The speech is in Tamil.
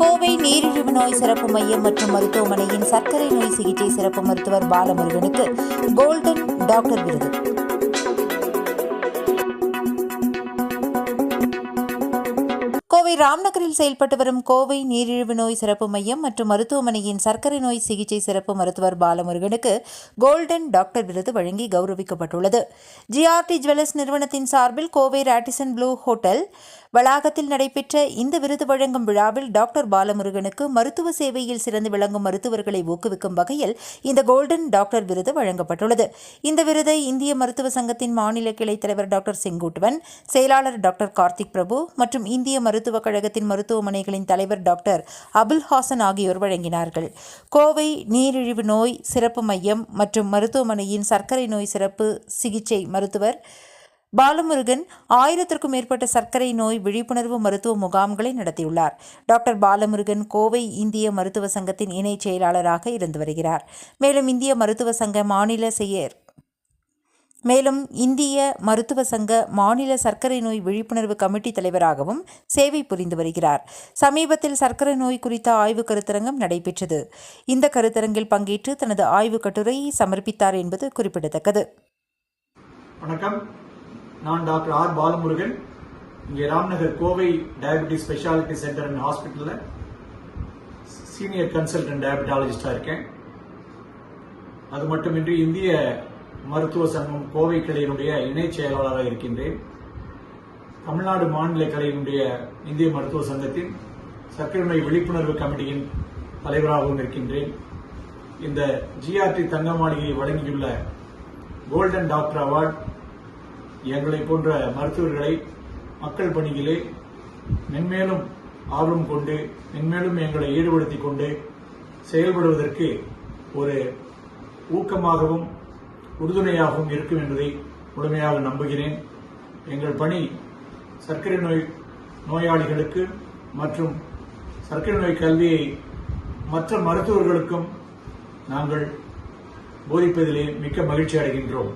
கோவை நீரிழிவு நோய் சிறப்பு மையம் மற்றும் மருத்துவமனையின் சர்க்கரை நோய் சிகிச்சை சிறப்பு மருத்துவர் பாலமுருகனுக்கு கோல்டன் டாக்டர் விருது. ராம்நகரில் செயல்பட்டு வரும் கோவை நீரிழிவு நோய் சிறப்பு மையம் மற்றும் மருத்துவமனையின் சர்க்கரை நோய் சிகிச்சை சிறப்பு மருத்துவர் பாலமுருகனுக்கு கோல்டன் டாக்டர் விருது வழங்கி கௌரவிக்கப்பட்டுள்ளது. ஜிஆர்டி ஜுவல்லர்ஸ் நிறுவனத்தின் சார்பில் கோவை ராட்டிசன் ப்ளூ ஹோட்டல் வளாகத்தில் நடைபெற்ற இந்த விருது வழங்கும் விழாவில் டாக்டர் பாலமுருகனுக்கு மருத்துவ சேவையில் சிறந்து விளங்கும் மருத்துவர்களை ஊக்குவிக்கும் வகையில் இந்த கோல்டன் டாக்டர் விருது வழங்கப்பட்டுள்ளது. இந்த விருதை இந்திய மருத்துவ சங்கத்தின் மாநில கிளைத் தலைவர் டாக்டர் செங்குட்டுவன் செயலாளர் டாக்டர் கார்த்திக் பிரபு மற்றும் இந்திய மருத்துவக் கழகத்தின் மருத்துவமனைகளின் தலைவர் டாக்டர் அபுல் ஹாசன் ஆகியோர் வழங்கினார்கள். கோவை நீரிழிவு நோய் சிறப்பு மையம் மற்றும் மருத்துவமனையின் சர்க்கரை நோய் சிறப்பு சிகிச்சை மருத்துவர் பாலமுருகன் ஆயிரத்திற்கும் மேற்பட்ட சர்க்கரை நோய் விழிப்புணர்வு மருத்துவ முகாம்களை நடத்தியுள்ளார். டாக்டர் பாலமுருகன் கோவை இந்திய மருத்துவ சங்கத்தின் இணைச் செயலாளராக இருந்து வருகிறார். மேலும் இந்திய மருத்துவ சங்க மாநில செயற் மேலும் இந்திய மருத்துவ சங்க மாநில சர்க்கரை நோய் விழிப்புணர்வு கமிட்டி தலைவராகவும் சேவை புரிந்து வருகிறார். சமீபத்தில் சர்க்கரை நோய் குறித்த ஆய்வு கருத்தரங்கம் நடைபெற்றது. இந்த கருத்தரங்கில் பங்கேற்று தனது ஆய்வு கட்டுரையை சமர்ப்பித்தார் என்பது குறிப்பிடத்தக்கது. வணக்கம். நான் டாக்டர் ஆர். பாலமுருகன். இங்கே Ramnagar Kovai diabetes speciality centre and ஹாஸ்பிட்டலில் சீனியர் கன்சல்டன்ட் டயபிட்டாலஜிஸ்டாக இருக்கேன். அது மட்டுமின்றி இந்திய மருத்துவ சங்கம் கோவை கிளையினுடைய இணைச் செயலாளராக இருக்கின்றேன். தமிழ்நாடு மாநில கிளையினுடைய இந்திய மருத்துவ சங்கத்தின் சர்க்கரை நோய் விழிப்புணர்வு கமிட்டியின் தலைவராகவும் இருக்கின்றேன். இந்த ஜிஆர்டி தங்க மாளிகையை வழங்கியுள்ள கோல்டன் டாக்டர் அவார்ட் எங்களை போன்ற மருத்துவர்களை மக்கள் பணியிலே மென்மேலும் ஆர்வம் கொண்டு மென்மேலும் எங்களை ஈடுபடுத்திக் கொண்டு செயல்படுவதற்கு ஒரு ஊக்கமாகவும் உறுதுணையாகவும் இருக்கும் என்பதை முழுமையாக நம்புகிறேன். எங்கள் பணி சர்க்கரை நோய் நோயாளிகளுக்கு மற்றும் சர்க்கரை நோய் கல்வியை மற்ற மருத்துவர்களுக்கும் நாங்கள் போதிப்பதிலே மிக்க மகிழ்ச்சி அடைகின்றோம்.